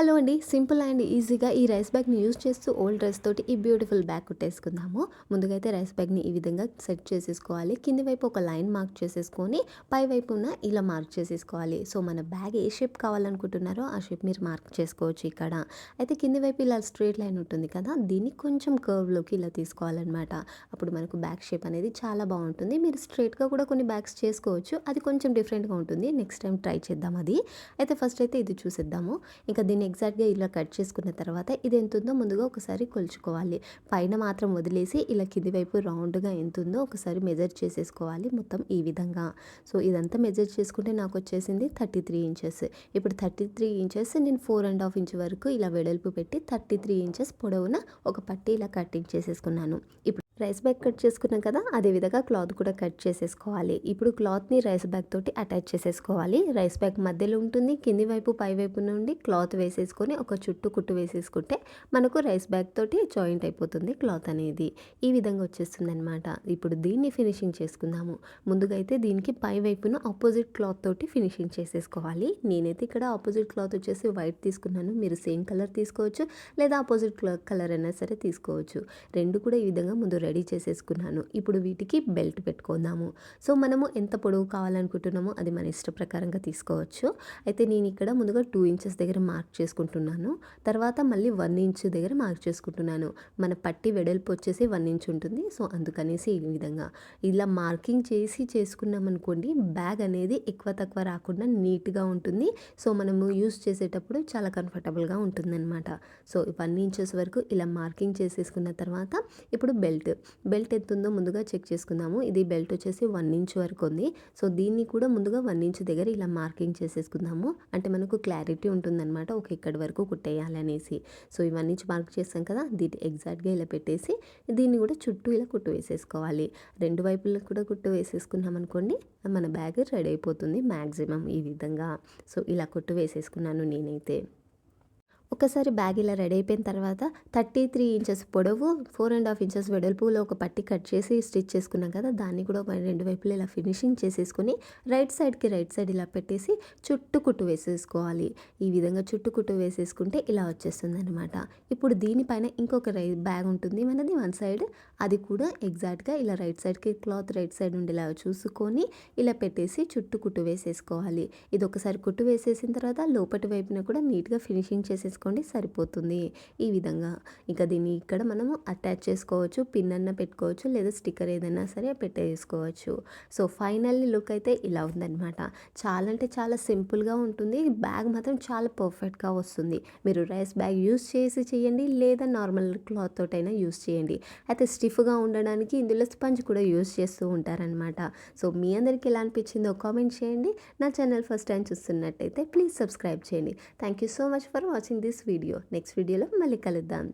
Hello అండి simple and ఈజీగా ఈ రైస్ బ్యాగ్ని యూజ్ చేస్తూ ఓల్డ్ డ్రెస్ తోటి ఈ బ్యూటిఫుల్ బ్యాగ్ కుట్టేసుకుందాము. ముందుగా అయితే రైస్ బ్యాగ్ని ఈ విధంగా సెట్ చేసేసుకోవాలి. కింది వైపు ఒక లైన్ మార్క్ చేసేసుకొని పై వైపున ఇలా మార్క్ చేసేసుకోవాలి. సో మన బ్యాగ్ ఏ షేప్ కావాలనుకుంటున్నారో ఆ షేప్ మీరు మార్క్ చేసుకోవచ్చు ఇక్కడ. అయితే కింది వైపు ఇలా స్ట్రేట్ లైన్ ఉంటుంది కదా దీన్ని కొంచెం కర్వ్లోకి ఇలా తీసుకోవాలన్నమాట. అప్పుడు మనకు బ్యాగ్ షేప్ అనేది చాలా బాగుంటుంది. మీరు స్ట్రేట్గా కూడా కొన్ని బ్యాగ్స్ చేసుకోవచ్చు. అది కొంచెం డిఫరెంట్గా ఉంటుంది. నెక్స్ట్ టైం ట్రై చేద్దాం అది. అయితే ఫస్ట్ అయితే ఇది చూసేద్దాము. ఇంకా దీన్ని ఎగ్జాక్ట్గా ఇలా కట్ చేసుకున్న తర్వాత ఇది ఎంత ఉందో ముందుగా ఒకసారి కొలుచుకోవాలి. పైన మాత్రం వదిలేసి ఇలా కింది వైపు రౌండ్గా ఎంత ఉందో ఒకసారి మెజర్ చేసేసుకోవాలి మొత్తం ఈ విధంగా. సో ఇదంతా మెజర్ చేసుకుంటే నాకు వచ్చేసింది థర్టీ త్రీ ఇంచెస్. ఇప్పుడు థర్టీ త్రీ ఇంచెస్ నేను ఫోర్ అండ్ హాఫ్ ఇంచ్ వరకు ఇలా వెడల్పు పెట్టి థర్టీ త్రీ ఇంచెస్ పొడవున ఒక పట్టి ఇలా కటింగ్ చేసేసుకున్నాను. ఇప్పుడు రైస్ బ్యాగ్ కట్ చేసుకున్నాం కదా అదే విధంగా క్లాత్ కూడా కట్ చేసేసుకోవాలి. ఇప్పుడు క్లాత్ని రైస్ బ్యాగ్ తోటి అటాచ్ చేసేసుకోవాలి. రైస్ బ్యాగ్ మధ్యలో ఉంటుంది కింది వైపు పై వైపు నుండి క్లాత్ వేసేసుకొని ఒక చుట్టు కుట్టు వేసేసుకుంటే మనకు రైస్ బ్యాగ్ తోటి జాయింట్ అయిపోతుంది క్లాత్ అనేది. ఈ విధంగా వచ్చేస్తుంది అనమాట ఇప్పుడు దీన్ని ఫినిషింగ్ చేసుకుందాము. ముందుగా అయితే దీనికి పై వైపున ఆపోజిట్ క్లాత్ తోటి ఫినిషింగ్ చేసేసుకోవాలి. నేనైతే ఇక్కడ ఆపోజిట్ క్లాత్ వచ్చేసి వైట్ తీసుకున్నాను. మీరు సేమ్ కలర్ తీసుకోవచ్చు లేదా ఆపోజిట్ కలర్ అయినా సరే తీసుకోవచ్చు. రెండు కూడా ఈ విధంగా ముందు రెడీ చేసేసుకున్నాను. ఇప్పుడు వీటికి బెల్ట్ పెట్టుకుందాము. సో మనము ఎంత పొడవు కావాలనుకుంటున్నామో అది మన ఇష్ట ప్రకారంగా తీసుకోవచ్చు. అయితే నేను ఇక్కడ ముందుగా టూ ఇంచెస్ దగ్గర మార్క్ చేసుకుంటున్నాను. తర్వాత మళ్ళీ వన్ ఇంచ్ దగ్గర మార్క్ చేసుకుంటున్నాను. మన పట్టి వెడల్పు వచ్చేసి వన్ ఇంచ్ ఉంటుంది. సో అందుకనేసి ఈ విధంగా. ఇలా మార్కింగ్ చేసి చేసుకున్నాం అనుకోండి బ్యాగ్ అనేది ఎక్కువ తక్కువ రాకుండా నీట్గా ఉంటుంది. సో మనము యూస్ చేసేటప్పుడు చాలా కంఫర్టబుల్గా ఉంటుందన్నమాట. సో వన్ ఇంచెస్ వరకు ఇలా మార్కింగ్ చేసేసుకున్న తర్వాత ఇప్పుడు బెల్ట్ బెల్ట్. ఎంత ఉందో ముందుగా చెక్ చేసుకుందాము. ఇది బెల్ట్ వచ్చేసి వన్ ఇంచ్ వరకు ఉంది. సో దీన్ని కూడా ముందుగా వన్ ఇంచ్ దగ్గర ఇలా మార్కింగ్ చేసేసుకుందాము. అంటే మనకు క్లారిటీ ఉంటుందన్నమాట. ఒక ఇక్కడి వరకు కుట్టేయాలి అనేసి. సో ఈ వన్ ఇంచ్ మార్క్ చేస్తాం కదా దీన్ని ఎగ్జాక్ట్గా ఇలా పెట్టేసి దీన్ని కూడా చుట్టూ ఇలా కుట్టు వేసేసుకోవాలి. రెండు వైపులకు కూడా కుట్టు వేసేసుకున్నాం అనుకోండి మన బ్యాగ్ రెడీ అయిపోతుంది మ్యాక్సిమం ఈ విధంగా. సో ఇలా కుట్టు వేసేసుకున్నాను నేనైతే. ఒకసారి బ్యాగ్ ఇలా రెడీ అయిపోయిన తర్వాత థర్టీ త్రీ ఇంచెస్ పొడవు ఫోర్ అండ్ హాఫ్ ఇంచెస్ వెడల్పులో ఒక పట్టి కట్ చేసి స్టిచ్ చేసుకున్నాం కదా దాన్ని కూడా రెండు వైపులు ఇలా ఫినిషింగ్ చేసేసుకొని రైట్ సైడ్కి రైట్ సైడ్ ఇలా పెట్టేసి చుట్టు కుట్టు వేసేసుకోవాలి. ఈ విధంగా చుట్టు కుట్టు వేసేసుకుంటే ఇలా వచ్చేస్తుంది అనమాట ఇప్పుడు దీనిపైన ఇంకొక రై బ్యాగ్ ఉంటుంది మనది వన్ సైడ్. అది కూడా ఎగ్జాక్ట్గా ఇలా రైట్ సైడ్కి క్లాత్ రైట్ సైడ్ ఉండేలా చూసుకొని ఇలా పెట్టేసి చుట్టు కుట్టు వేసేసుకోవాలి. ఇది ఒకసారి కుట్టు వేసేసిన తర్వాత లోపటి వైపున కూడా నీట్గా ఫినిషింగ్ చేసేసుకోవాలి చేసుకోండి సరిపోతుంది ఈ విధంగా. ఇంకా దీన్ని ఇక్కడ మనము అటాచ్ చేసుకోవచ్చు పిన్ అన్న పెట్టుకోవచ్చు లేదా స్టిక్కర్ ఏదైనా సరే పెట్టేసుకోవచ్చు. సో ఫైనల్లీ లుక్ అయితే ఇలా ఉందన్నమాట. చాలా అంటే చాలా సింపుల్గా ఉంటుంది. బ్యాగ్ మాత్రం చాలా పర్ఫెక్ట్గా వస్తుంది. మీరు రైస్ బ్యాగ్ యూస్ చేసి చేయండి లేదా నార్మల్ క్లాత్ తోటైనా యూస్ చేయండి. అయితే స్టిఫ్గా ఉండడానికి ఇందులో స్పంజ్ కూడా యూస్ చేస్తూ ఉంటారనమాట సో మీ అందరికి ఎలా అనిపించిందో కామెంట్ చేయండి. నా ఛానల్ ఫస్ట్ టైం చూస్తున్నట్టయితే ప్లీజ్ సబ్స్క్రైబ్ చేయండి. Thank you so much for watching this video next వీడియోలో మళ్ళీ కలుద్దాం.